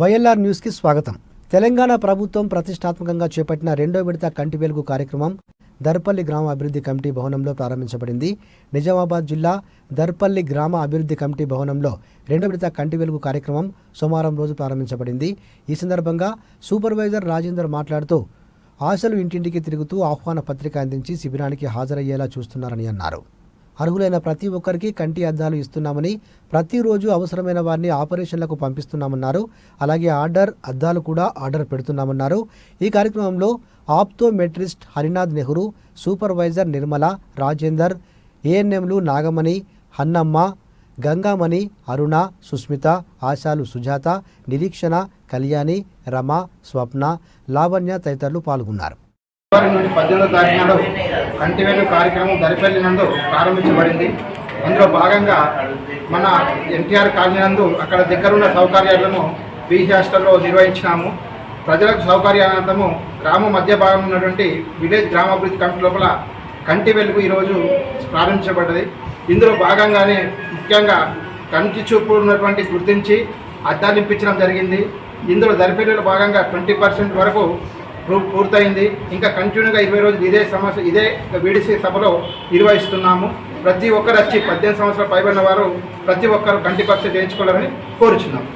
YLR న్యూస్కి స్వాగతం. తెలంగాణ ప్రభుత్వం ప్రతిష్టాత్మకంగా చేపట్టిన రెండో విడత కంటి వెలుగు కార్యక్రమం దర్పల్లి గ్రామ అభివృద్ధి కమిటీ భవనంలో ప్రారంభించబడింది. నిజామాబాద్ జిల్లా దర్పల్లి గ్రామ అభివృద్ధి కమిటీ భవనంలో రెండో విడత కంటి వెలుగు కార్యక్రమం సోమవారం రోజు ప్రారంభించబడింది. ఈ సందర్భంగా సూపర్వైజర్ రాజేందర్ మాట్లాడుతూ ఆశలు ఇంటింటికి తిరుగుతూ ఆహ్వాన పత్రిక అందించి శిబిరానికి హాజరయ్యేలా చూస్తున్నారని అన్నారు. అర్హులైన ప్రతి ఒక్కరికి కంటి అద్దాలు ఇస్తున్నామని ప్రతిరోజు అవసరమైన వారిని ఆపరేషన్లకు పంపిస్తున్నామన్నారు. అలాగే ఆర్డర్ అద్దాలు కూడా ఆర్డర్ పెడుతున్నామన్నారు. ఈ కార్యక్రమంలో ఆప్తోమెట్రిస్ట్ హరినాథ్ నెహ్రూ సూపర్వైజర్ నిర్మల రాజేందర్ ఏఎన్ఎంలు నాగమణి హన్నమ్మ గంగామణి అరుణ సుస్మిత ఆశాలు సుజాత నిరీక్షణ కళ్యాణి రమ స్వప్న లావణ్య తదితరులు పాల్గొన్నారు. ఫిబ్రవరి నుండి పద్దెనిమిదో తారీఖు నాడు కంటివేలు కార్యక్రమం దరిపల్లి నందు ప్రారంభించబడింది. అందులో భాగంగా మన ఎన్టీఆర్ కాలనీ నందు అక్కడ దగ్గరున్న సౌకర్యాలను బీసీ హాస్టల్లో నిర్వహించినాము. ప్రజలకు సౌకర్యానంతము గ్రామ మధ్య భాగంలో ఉన్నటువంటి విలేజ్ గ్రామాభివృద్ధి కమిటీ లోపల కంటి వెలుగు ఈరోజు ప్రారంభించబడ్డది. ఇందులో భాగంగానే ముఖ్యంగా కంటి చూపు ఉన్నటువంటి గుర్తించి అద్దాలింపించడం ఇప్పించడం జరిగింది. ఇందులో దరిపల్లిలో భాగంగా ట్వంటీ పర్సెంట్ వరకు పూర్తయింది. ఇంకా కంటిన్యూగా ఇరవై రోజులు ఇదే సమస్య ఇదే బీడీసీ సభలో నిర్వహిస్తున్నాము. ప్రతి ఒక్కరు వచ్చి పద్దెనిమిది సంవత్సరాలు పైబడిన వారు ప్రతి ఒక్కరు కంటి పరీక్ష చేయించుకోవాలని కోరుచున్నాం.